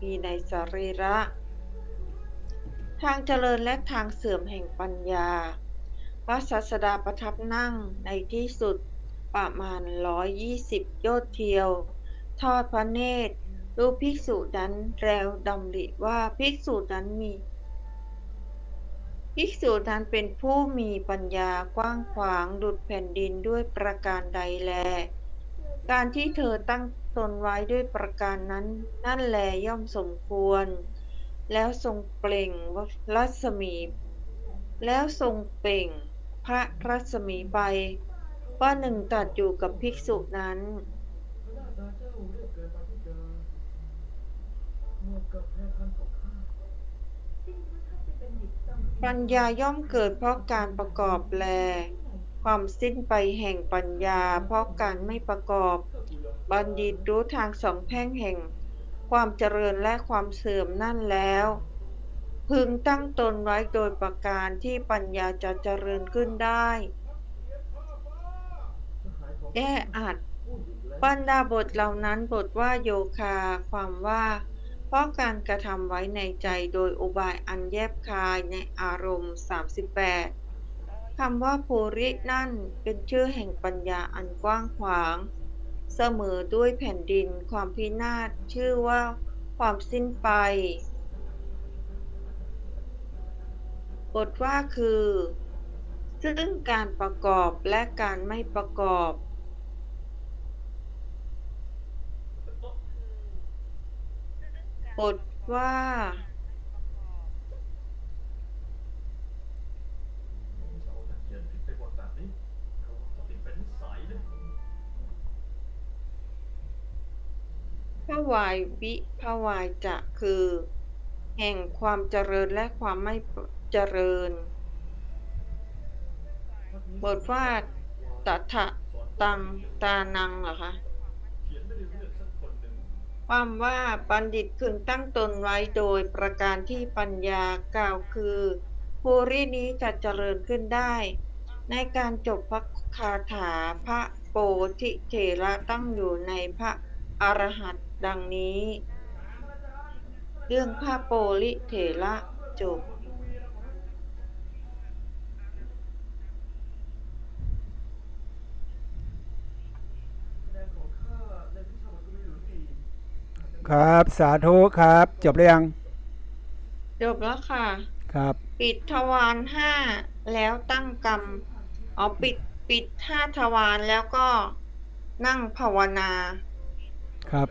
มีในสรีระ ทางเจริญและทางเสื่อมแห่งปัญญา พระศาสดาประทับนั่งในที่สุดประมาณ 120 โยชน์เทียว ทอดพระเนตรดูภิกษุนั้นแล้วดำริว่าภิกษุนั้นมีภิกษุนั้นเป็นผู้มีปัญญากว้างขวางดุจแผ่นดินด้วยประการใดแล การที่เธอตั้ง ตนไว้ด้วยประการนั้น นั่นแลย่อมสมควร แล้วทรงเปล่งรัศมี แล้วทรงเปล่งพระรัศมีไป ว่าหนึ่งตัดอยู่กับภิกษุนั้นปัญญาย่อมเกิดเพราะการประกอบแล ความสิ้นไปแห่งปัญญาเพราะการไม่ประกอบ บัณฑิตรู้ทางสองแพ่งแห่ง ความเจริญและความเสื่อมนั่นแล้ว พึงตั้งตนไว้โดยประการที่ปัญญาจะเจริญขึ้นได้แก้อัดบรรดาบทเหล่านั้นบทว่าโยคา ความว่า เพราะการกระทำไว้ในใจโดยอุบายอันแยบคายในอารมณ์ 38คำว่าภูรินั่นเป็นชื่อแห่งปัญญาอันกว้างขวาง เสมอด้วยแผ่นดินความพินาศชื่อว่าความสิ้นไป บทว่าคือ ซึ่งการประกอบและการไม่ประกอบ บทว่า วายวิพระวายจะคือ แห่งความเจริญและความไม่เจริญ บทว่าตัทะตังตานังเหรอคะความว่าบัณฑิตพึงตั้งตนไว้โดยประการที่ปัญญากล่าวคือภูรินี้จะเจริญขึ้นได้ ในการจบพระคาถาพระโปธิเถระตั้งอยู่ในพระ อรหันต์ดังนี้ เรื่องพระโปลิเถระจบครับ สาธุครับ จบหรือยัง จบแล้วค่ะ ครับ ปิดทวารห้าแล้วตั้งกรรมอ๋อปิดปิดห้าทวารแล้วก็นั่งภาวนา ครับ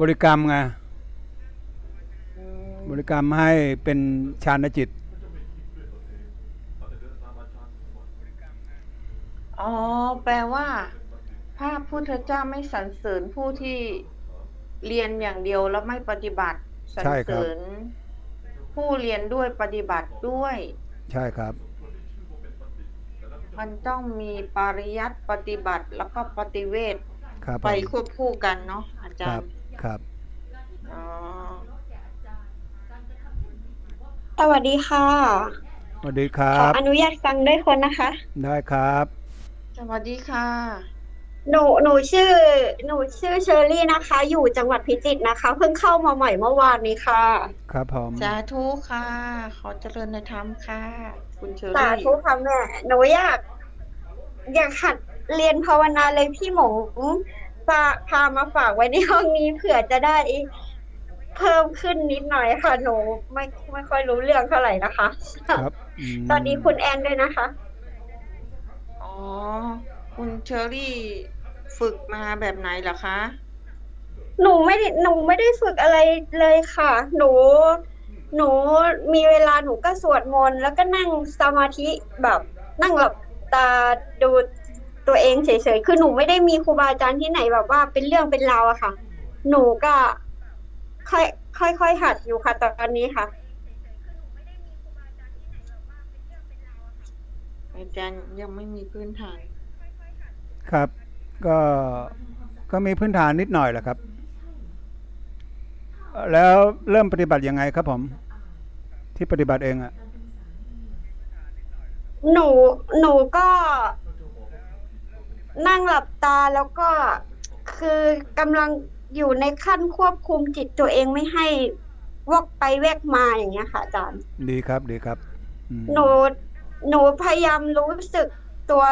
บริกรรมไงบริกรรมให้เป็นฌานจิต อ๋อ แปลว่า พระพุทธเจ้าไม่สรรเสริญผู้ที่เรียนอย่างเดียวแล้วไม่ปฏิบัติสรรใช่คเสรับริญผู้เรียนด้วยปฏิบัติด้วย ใช่ครับ มันต้องมีปริยัติปฏิบัติแล้วก็ปฏิเวทครับผมไปควบคู่กันเนาะอาคจารัรบย์ครับอ๋อสวัสดีค่ะ สวัสดีครัขอบ อนุญาตฟังด้วยคนนะคะ ได้ครับ สวัสดีค่ะ หนูหนูชื่อ หนูชื่อเชอรี่นะคะ อยู่จังหวัดพิจิตรนะคะ เพิ่งเข้ามาใหม่เมื่อวานนี้ค่ะ ครับผม สาธุค่ะ ขอเจริญในธรรมค่ะ คุณเชอสารี่ธุค่ะแม่ หนูอยาก อยากหัดเรียนภาวนาเลยพี่หมงฝากพามาฝากไว้ในห้องนี้เผื่อจะได้ เพิ่มขึ้นนิดหน่อยค่ะ หนูไม่ไม่ค่อยรู้เรื่องเท่าไหร่นะคะ ครับมตอนนี้คุณแอนด้วยนะคะ อ๋อ คุณเชอรี่ฝึกมาแบบไหนเหรอคะ หนูไม่ได้หนูไม่ได้ฝึกอะไรเลยค่ะ หนู หนูมีเวลาหนูก็สวดมนต์แล้วก็นั่งสมาธิแบบนั่งหลับตาดูตัวเองเฉยๆ คือหนูไม่ได้มีครูบาอาจารย์ที่ไหนแบบว่าเป็นเรื่องเป็นราวอะค่ะ หนูก็ค่อยค่อยค่อยหัดอยู่ค่ะตอนนี้ค่ะ อาจารย์ยังไม่มีพื้นฐาน ครับ ก็ก็มีพื้นฐานนิดหน่อยแหละครับ แล้วเริ่มปฏิบัติยังไงครับผม ที่ปฏิบัติเองอะหนูหนูก็ นั่งหลับตาแล้วก็คคือกำลังอยู่ในขั้นควบคุมจิตตัวเองไม่ให้วอกไปแวกมาอย่างเงี้ยค่ะอาจารย์ ดีครับดีครับอืมหนูหนูพยายามรู้สึกตัว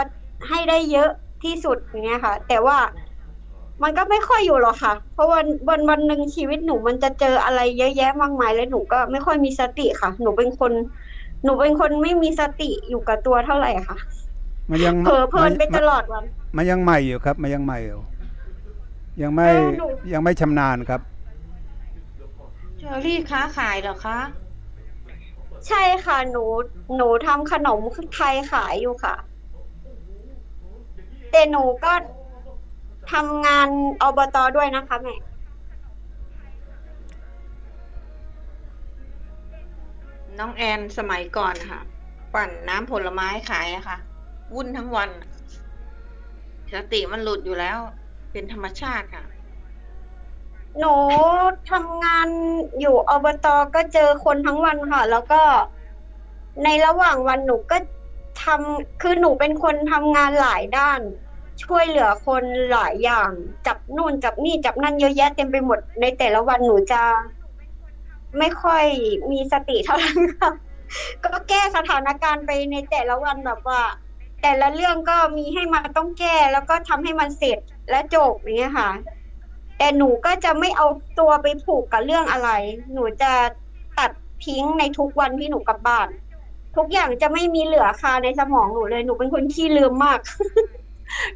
ให้ได้เยอะที่สุดอย่างเงี้ยค่ะ แต่ว่า มันก็ไม่ค่อยอยู่หรอกค่ะ เพราะวันวันวันหนึ่งชีวิตหนูมันจะเจออะไรเยอะแยะมากมายแล้วหนูก็ไม่ค่อยมีสติค่ะ หนูเป็นคน หนูเป็นคนไม่มีสติอยู่กับตัวเท่าไหร่ค่ะ มันยังเผลอเพลินไปมัตลอดวัน มันยังใหม่อยู่ครับ มันยังใหม่อยู่ ยังไม่เออหนูยังไม่ชำนาญครับ เชอรี่ค้าขายเหรอคะ ใช่ค่ะ หนู หนูทำขนมไทยขายอยู่ค่ะ แต่หนูก็ ทำงานอบตด้วยนะคะแม่ น้องแอนสมัยก่อนค่ะ ปั่นน้ำผลไม้ขายอะค่ะ วุ่นทั้งวันสติมันหลุดอยู่แล้ว เป็นธรรมชาติค่ะ หนูทำงานอยู่อบตก็เจอคนทั้งวันค่ะ แล้วก็ในระหว่างวันหนูก็ทำคือหนูเป็นคนทำงานหลายด้าน ช่วยเหลือคนหลายอย่าง จับนู่นจับนี่จับนั่นเยอะแยะเต็มไปหมดในแต่ละวันหนูจะไม่ค่อยมีสติเท่าไหร่ค่ะก็แก้สถานการณ์ไปในแต่ละวันแบบว่า แต่ละเรื่องก็มีให้มันต้องแก้แล้วก็ทำให้มันเสร็จและจบอย่างเงี้ยค่ะ แต่หนูก็จะไม่เอาตัวไปผูกกับเรื่องอะไร หนูจะตัดทิ้งในทุกวันที่หนูกลับบ้าน ทุกอย่างจะไม่มีเหลือคาในสมองหนูเลยหนูเป็นคนขี้ลืมมาก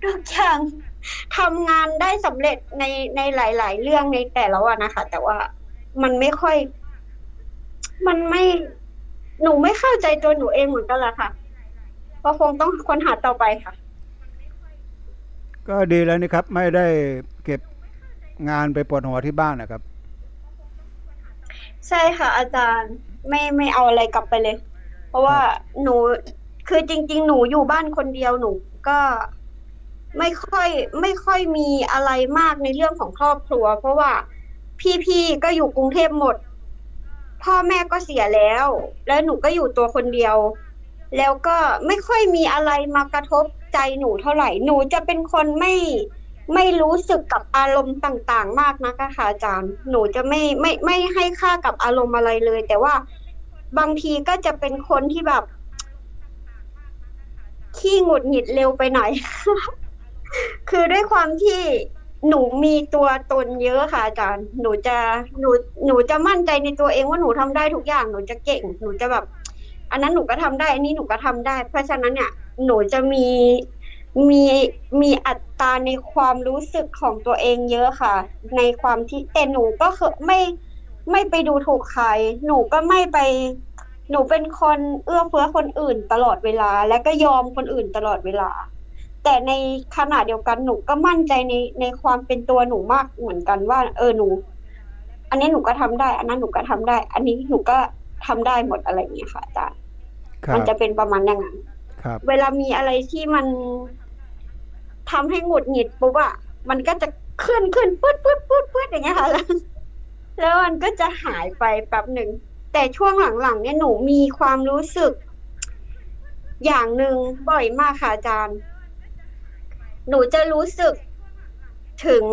ทุกอย่างทำงานได้สำเร็จในในหลาย ๆ เรื่องในแต่ละวันนะคะ แต่ว่ามันไม่ค่อย มันไม่หนูไม่เข้าใจตัวหนูเองเหมือนกันละค่ะก็คงต้องค้นหาต่อไปค่ะ ก็ดีแล้วนี่ครับ ไม่ได้เก็บงานไปปวดหัวที่บ้านนะครับ ใช่ค่ะ อาจารย์ไม่ไม่เอาอะไรกลับไปเลย เพราะว่าหนูคือจริง ๆ หนูอยู่บ้านคนเดียวหนูก็ ไม่ค่อยไม่ค่อยมีอะไรมากในเรื่องของครอบครัว เพราะว่าพี่ๆก็อยู่กรุงเทพหมด พ่อแม่ก็เสียแล้ว แล้วหนูก็อยู่ตัวคนเดียว แล้วก็ไม่ค่อยมีอะไรมากระทบใจหนูเท่าไหร่ หนูจะเป็นคนไม่ไม่รู้สึกกับอารมณ์ต่างๆ มากนักอะค่ะอาจารย์ หนูจะไม่ไม่ไม่ให้ค่ากับอารมณ์อะไรเลย แต่ว่าบางทีก็จะเป็นคนที่แบบ ขี้หงุดหงิดเร็วไปหน่อย คือด้วยความที่หนูมีตัวตนเยอะค่ะอาจารย์ หนูจะหนูหนูจะมั่นใจในตัวเองว่าหนูทำได้ทุกอย่าง หนูจะเก่ง หนูจะแบบ อันนั้นหนูก็ทำได้ อันนี้หนูก็ทำได้ เพราะฉะนั้นเนี่ย หนูจะมีมีมีอัตราในความรู้สึกของตัวเองเยอะค่ะ ในความที่แต่หนูก็คือไม่ไม่ไปดูถูกใคร หนูก็ไม่ไป หนูเป็นคนเอื้อเฟื้อคนอื่นตลอดเวลา และก็ยอมคนอื่นตลอดเวลา แต่ในขณะเดียวกันหนูก็มั่นใจในในความเป็นตัวหนูมากเหมือนกันว่า เออหนู อันนี้หนูก็ทำได้ อันนั้นหนูก็ทำได้ อันนี้หนูก็ทำได้หมดอะไรอย่างเงี้ยค่ะอาจารย์ครัมันบจะเป็นประมาณอย่างนั้นครับเวลามีอะไรที่มันทำให้หงุดหงิดปุ๊บอะมันก็จะขึ้นขึ้นปึ๊ดปึ๊ดปึ๊ดปึ๊ดอย่างเงี้ยค่ะแล้วแล้วมันก็จะหายไปแป๊บหนึ่งแต่ช่วงหลังๆเนี่ยหนูมีความรู้สึก อย่างหนึ่งบ่อยมากค่ะอาจารย์ หนูจะรู้สึกถึง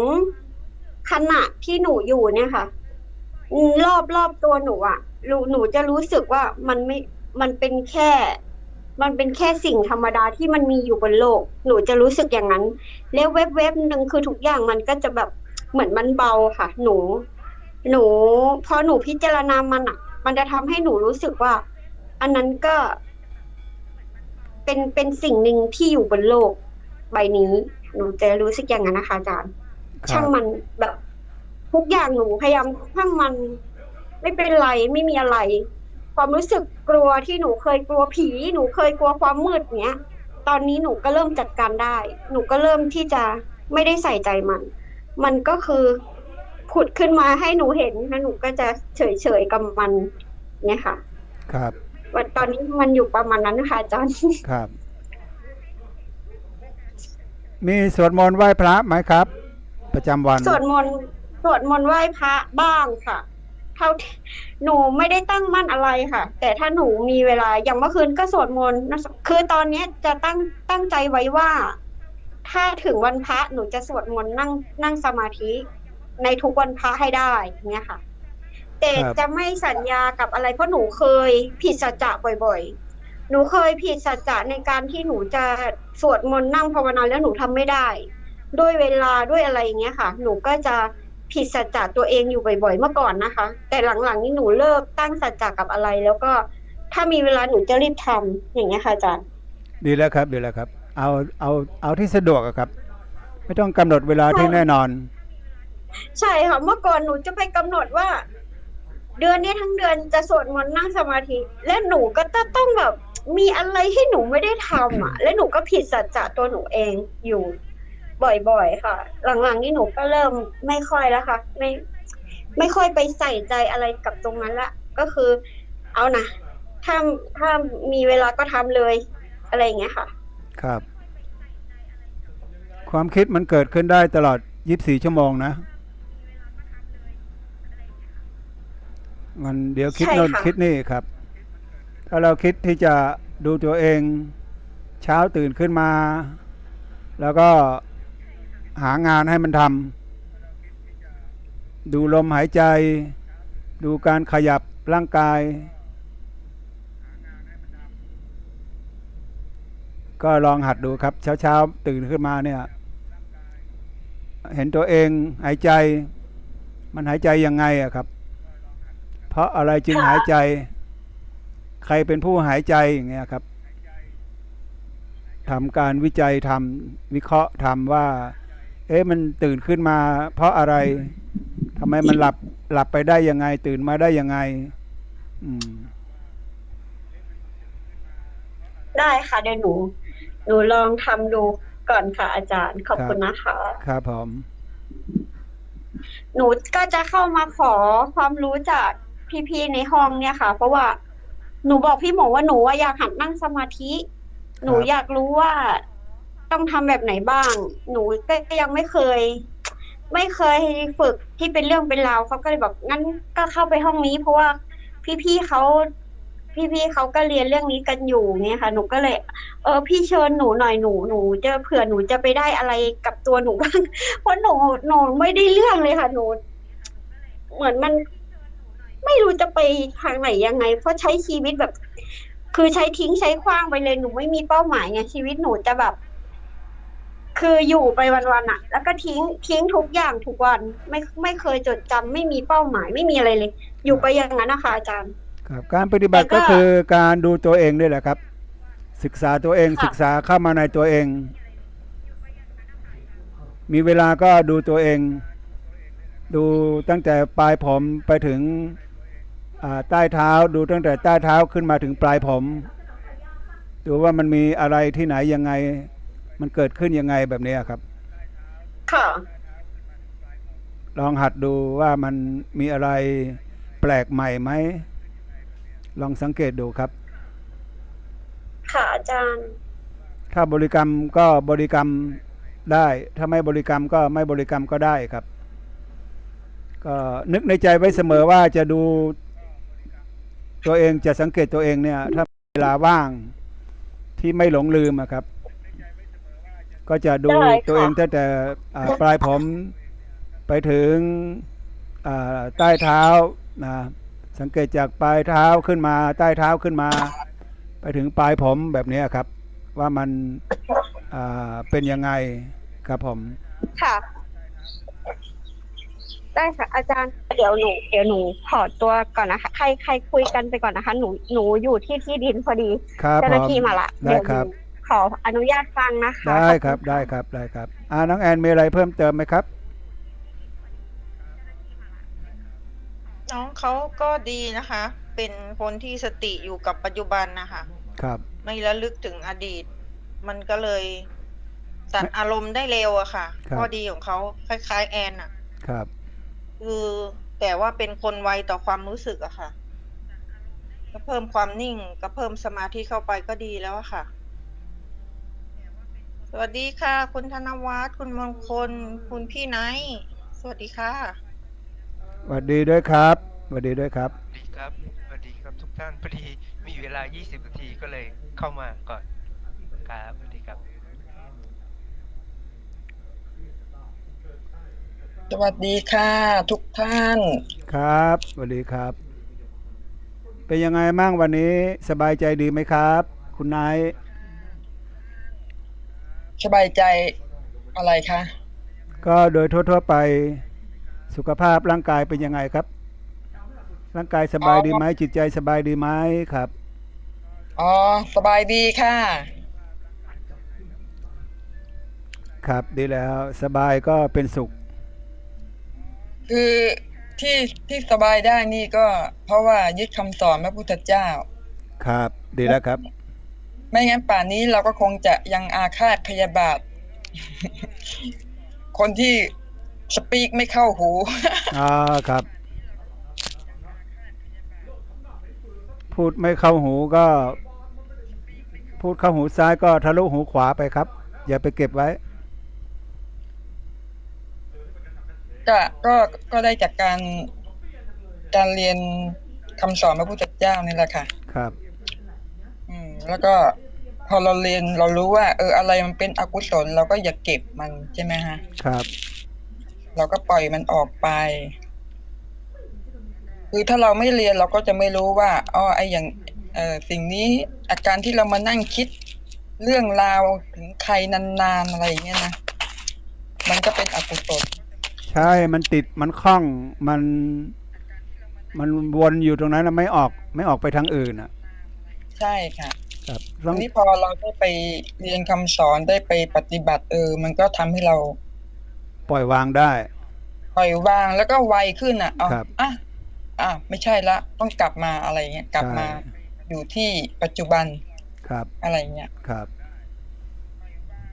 ขณะที่หนูอยู่เนี่ยค่ะ รอบรอบตัวหนูอะหนูหนูจะรู้สึกว่ามันไม่ มันเป็นแค่ มันเป็นแค่สิ่งธรรมดาที่มันมีอยู่บนโลก หนูจะรู้สึกอย่างนั้น แล้วเว็บเว็บหนึ่งคือทุกอย่างมันก็จะแบบเหมือนมันเบาค่ะ หนู หนูพอหนูพิจารณามันอะมันจะทำให้หนูรู้สึกว่า อันนั้นก็ เป็นเป็นสิ่งหนึ่งที่อยู่บนโลก ใบนี้หนูจะรู้สึกอย่างนั้นนะคะอาจารย์ ครัช่างบมันแบบทุกอย่างหนูพยายามช่างมัน ไม่เป็นไรไม่มีอะไร ความรู้สึกกลัวที่หนูเคยกลัวผี หนูเคยกลัวความมืดเนี้ย ตอนนี้หนูก็เริ่มจัดการได้ หนูก็เริ่มที่จะไม่ได้ใส่ใจมัน มันก็คือผุดขึ้นมาให้หนูเห็นแล้วหนูก็จะเฉยเฉยๆกับมัน เนี่ยค่ะ ครับวันตอนนี้มันอยู่ประมาณนั้นนะคะอาจารย์ ครับ มีสวดมนต์ไหว้พระไหมครับ ประจำวัน สวดมนต์สวดมนต์ไหว้พระบ้างค่ะ เท่าที่หนูไม่ได้ตั้งมั่นอะไรค่ะ แต่ถ้าหนูมีเวลาอย่างเมื่อคืนก็สวดมนต์นะคือตอนเนี้ยจะตั้งตั้งใจไว้ว่า ถ้าถึงวันพระหนูจะสวดมนต์นั่งนั่งสมาธิ ในทุกวันพระให้ได้อย่างเงี้ยค่ะ แต่ครับ จะไม่สัญญากับอะไรเพราะหนูเคยผิดสัจจะบ่อย ๆ หนูเคยผิดสัจจะในการที่หนูจะสวดมนต์นั่งภาวนาแล้วหนูทำไม่ได้ ด้วยเวลาด้วยอะไรอย่างเงี้ยค่ะ หนูก็จะผิดสัจจะตัวเองอยู่บ่อยๆเมื่อก่อนนะคะ แต่หลังๆนี้หนูเลิกตั้งสัจจะกับอะไร แล้วก็ถ้ามีเวลาหนูจะรีบทำอย่างเงี้ยค่ะอาจารย์ ดีแล้วครับดีแล้วครับ เอาเอาเอาที่สะดวกอะครับ ไม่ต้องกำหนดเวลาที่ใช่แน่นอน ใช่ค่ะเมื่อก่อนหนูจะไปกำหนดว่าเดือนนี้ทั้งเดือนจะสวดมนต์นั่งสมาธิ และหนูก็จะต้องแบบ มีอะไรที่หนูไม่ได้ทำอะ และหนูก็ผิดสัจจะตัวหนูเองอยู่ บ่อยๆค่ะ หลังๆนี้หนูก็เริ่มไม่ค่อยแล้วค่ะ ไม่ ไม่ค่อยไปใส่ใจอะไรกับตรงนั้นละก็คือ เอานะถ้าถ้ามีเวลาก็ทำเลยอะไรอย่างเงี้ยค่ะ ครับ ความคิดมันเกิดขึ้นได้ตลอด 24 ชั่วโมงนะ มันเดี๋ยวคิดใช่โน่นค่ะ คิดนี่ครับ ถ้าเราคิดที่จะดูตัวเองเช้าตื่นขึ้นมา แล้วก็หางานให้มันทำดูลมหายใจ ดูการขยับร่างกาย ก็ลองหัดดูครับเช้าๆตื่นขึ้นมาเนี่ยเห็นตัวเองหายใจ มันหายใจยังไงอะครับ เพราะอะไรจึงหายใจ ใครเป็นผู้หายใจอย่างเงี้ยครับทำการวิจัยทำวิเคราะห์ทำว่า เอ๊ะมันตื่นขึ้นมา เพราะอะไรทำไมมันหลับหลับไปได้ยังไง ตื่นมาได้ยังไง อืม ได้ค่ะเดี๋ยวหนูหนูลองทำดูก่อนค่ะ อาจารย์ขอบคุณนะคะ ครับผมหนูก็จะเข้ามาขอความรู้จากพี่ๆในห้องเนี่ยค่ะ เพราะว่า หนูบอกพี่หมอว่าหนูว่าอยากหัดนั่งสมาธิ หนูอยากรู้ว่าต้องทำแบบไหนบ้าง หนูก็ยังไม่เคย ไม่เคยฝึกที่เป็นเรื่องเป็นราวเขาก็เลยบอกงั้นก็เข้าไปห้องนี้ เพราะว่าพี่ๆเขาพี่ๆเขาก็เรียนเรื่องนี้กันอยู่เนี่ยค่ะ หนูก็เลย เออ พี่เชิญหนูหน่อยหนูหนูจะเผื่อหนูจะไปได้อะไรกับตัวหนูบ้างเพราะหนูหนูไม่ได้เรื่องเลยค่ะ หนู เหมือนมัน ไม่รู้จะไปทางไหนยังไง เพราะใช้ชีวิตแบบ คือใช้ทิ้งใช้ขว้างไปเลยหนูไม่มีเป้าหมายไงชีวิตหนูจะแบบ คืออยู่ไปวันๆอะแล้วก็ทิ้งทิ้งทุกอย่างทุกวัน ไม่ไม่เคยจดจำไม่มีเป้าหมายไม่มีอะไรเลย อยู่ไปอย่างนั้นนะคะอาจารย์ ครับ การปฏิบัติแต่ก็ก็คือการดูตัวเองนี่แหละครับ ศึกษาตัวเองค่ะศึกษาเข้ามาในตัวเอง มีเวลาก็ดูตัวเอง ดูตั้งแต่ปลายผมไปถึงอ่า ใต้เท้าดูตั้งแต่ใต้เท้าขึ้นมาถึงปลายผมดูว่ามันมีอะไรที่ไหนยังไง มันเกิดขึ้นยังไงแบบนี้ครับ ค่ะ ลองหัดดูว่ามันมีอะไรแปลกใหม่ไหม ลองสังเกตดูครับ ค่ะอาจารย์ ถ้าบริกรรมก็บริกรรมได้ ถ้าไม่บริกรรมก็ไม่บริกรรมก็ได้ครับ ก็นึกในใจไว้เสมอว่าจะดู ตัวเองจะสังเกตตัวเองเนี่ยถ้าเวลาว่างที่ไม่หลงลืมอะครับ ก็จะดูได้ค่ะ ตัวเองตั้งแต่อ่าปลายผมไปถึงอ่าใต้เท้านะสังเกตจากปลายเท้าขึ้นมา ใต้เท้าขึ้นมา ไปถึงปลายผมแบบนี้ครับ ว่ามันอ่าเป็นยังไงครับผม ค่ะ ได้ค่ะอาจารย์เดี๋ยวหนูเดี๋ยวหนูขอตัวก่อนนะคะ ใครใครคุยกันไปก่อนนะคะ หนูหนูอยู่ที่ที่ดินพอดีครับเจ้าผหน้ามที่มาละได้เดี๋ยวหคนูรับ ขออนุญาตฟังนะคะได้ครับขอณได้ครับ ได้ครับ อ่า น้องแอนมีอะไรเพิ่มเติมไหมครับ น้องเขาก็ดีนะคะ เป็นคนที่สติอยู่กับปัจจุบันนะคะ ครับ ไม่ระลึกถึงอดีต มันก็เลย ตัดอารมณ์ได้เร็วอะค่ะ ครับ ข้อดีของเขาคล้าย ๆ แอนอะครับ คือแต่ว่าเป็นคนไวต่อความรู้สึกอะค่ะ ก็เพิ่มความนิ่งก็เพิ่มสมาธิเข้าไปก็ดีแล้วอะค่ะ สวัสดีค่ะ คุณธนวัฒน์คุณมงคล คุณพี่ไนท์สวัสดีค่ะสวัสดีด้วยครับสวัสดีด้วยครับสวัสดีครับสวัสดีครับทุกท่านพอดีมีเวลา 20 นาทีก็เลยเข้ามาก่อนครับสวัสดีครับ สวัสดีค่ะทุกท่าน ครับสวัสดีครับ เป็นยังไงมั่งวันนี้สบายใจดีไหมครับ คุณนายสบายใจอะไรคะก็โดยทั่วๆไปสุขภาพร่างกายเป็นยังไงครับ ร่างกายสบายดีไหมจิตใจสบายดีไหมครับอ๋อสบายดีค่ะ ครับดีแล้วสบายก็เป็นสุข คือที่ที่สบายได้นี่ก็เพราะว่ายึดคำสอนพระพุทธเจ้า ครับ ดีแล้วครับ ไม่งั้นป่านนี้เราก็คงจะยังอาฆาตพยาบาท คนที่สปีกไม่เข้าหูอ่าครับ พูดไม่เข้าหูก็ พูดเข้าหูซ้ายก็ทะลุหูขวาไปครับ อย่าไปเก็บไว้ ก็ก็ก็ได้จากการการเรียนคำสอนพระพุทธเจ้านี่แหละค่ะ ครับ อืม แล้วก็พอเราเรียนเรารู้ว่า เอออะไรมันเป็นอกุศลเราก็อย่าเก็บมันใช่ไหมฮะ ครับ เราก็ปล่อยมันออกไป คือถ้าเราไม่เรียนเราก็จะไม่รู้ว่าอ๋อไออย่าง เออสิ่งนี้อาการที่เรามานั่งคิดเรื่องราวถึงใครนานๆอะไรอย่างเงี้ยนะ มันก็เป็นอกุศล ใช่มันติดมันคล้องมันมันวนอยู่ตรงนั้นแล้วไม่ออกไม่ออกไปทางอื่นอะ ใช่ค่ะครับทีต้องนี้พอเราได้ไปเรียนคำสอนได้ไปปฏิบัติเออ มันก็ทำให้เรา ปล่อยวางได้ ปล่อยวางแล้วก็ไวขึ้นอะเอาครับอะอะไม่ใช่ละ ต้องกลับมาอะไรเงี้ยกลับมาใช่อยู่ที่ปัจจุบันครับ อะไรเงี้ยครับ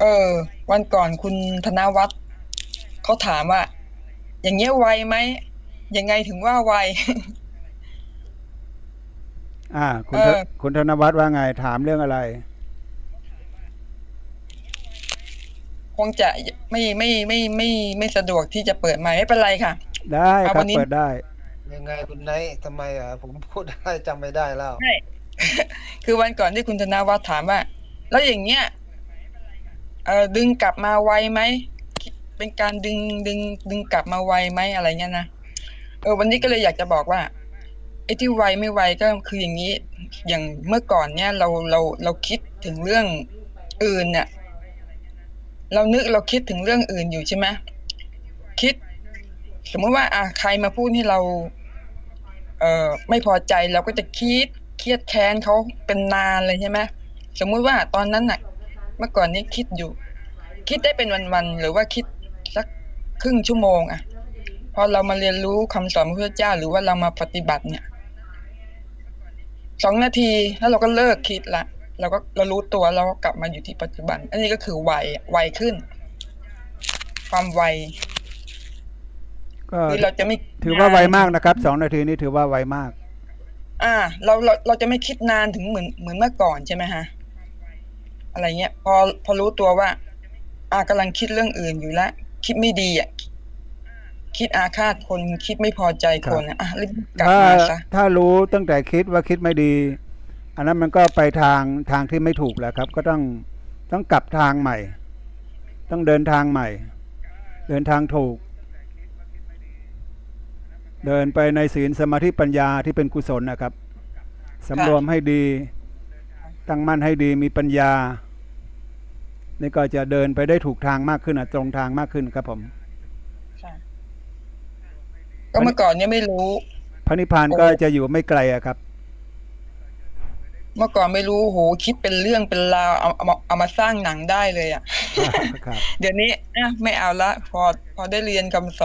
เออ วันก่อนคุณธนวัฒน์เขาถามว่า อย่างเงี้ยไวไหมยังไงถึงว่าไวอ่า คุณเอธอคุณธนวัฒน์ว่าไงถามเรื่องอะไร คงจะไม่ไม่ไม่ไม่ไม่สะดวกที่จะเปิดไมค์ไม่เป็นไรค่ะ ได้คเอารัวับนนี้เปิดได้ ยังไงคุณไนท์ทำไมอะผมพูดอะไรจำไม่ได้แล้วใช่คือวันก่อนที่คุณธนวัฒน์ถามว่า แล้วอย่างเงี้ยเออดึงกลับมาไวไหม เป็นการดึงดึงดึงกลับมาไวไหมอะไรเงี้ยนะเออวันนี้ก็เลยอยากจะบอกว่าไอ้ที่ไวไม่ไวก็คืออย่างนี้ อย่างเมื่อก่อนเนี่ยเราเราเราคิดถึงเรื่องอื่นเนี่ยเรานึกเราคิดถึงเรื่องอื่นอยู่ใช่ไหมคิด สมมติว่าอะใครมาพูดให้เรา เอ่อไม่พอใจเราก็จะคิดเครียดแค้นเขาเป็นนานเลยใช่ไหมสมมุติว่าตอนนั้นน่ะ เมื่อก่อนนี้คิดอยู่ คิดได้เป็นวันๆหรือว่าคิด สักครึ่งชั่วโมงอะพอเรามาเรียนรู้คำสอนพระพุทธเจ้า หรือว่าเรามาปฏิบัติเนี่ยสองนาทีแล้วเราก็เลิกคิดละเราก็เรารู้ตัวเราก็กลับมาอยู่ที่ปัจจุบัน อันนี้ก็คือไวไวขึ้น ความไวก็คือเราจะไม่ถือว่าไวมากนะครับสองนาทีนี้ถือว่าไวมาก อ่า เราเราเราจะไม่คิดนานถึงเหมือนเหมือนเมื่อก่อนใช่ไหมฮะอะไรเงี้ย พอพอรู้ตัวว่า อ่ากำลังคิดเรื่องอื่นอยู่แล้ว คิดไม่ดีอะคิดอาฆาตคนคิดไม่พอใจคนอะอะรีบกลับถ้ามาซะถ้ารู้ตั้งแต่คิดว่าคิดไม่ดี อันนั้นมันก็ไปทางทางที่ไม่ถูกแล้วครับ ก็ต้องต้องกลับทางใหม่ ต้องเดินทางใหม่ เดินทางถูก เดินไปในศีลสมาธิปัญญาที่เป็นกุศลนะครับสำรวมให้ดี ตั้งมั่นให้ดีมีปัญญา นี่ก็จะเดินไปได้ถูกทางมากขึ้นอะตรงทางมากขึ้นครับผมค่ะก็เมื่อก่อนเนี่ยไม่รู้ พระนิพพานก็จะอยู่ไม่ไกลอะครับ เมื่อก่อนไม่รู้โหคิดเป็นเรื่องเป็นราวเอาเอามาเอามาสร้างหนังได้เลยอะครับเดี๋ยวนี้อะไม่เอาละ พอพอได้เรียนคำสอน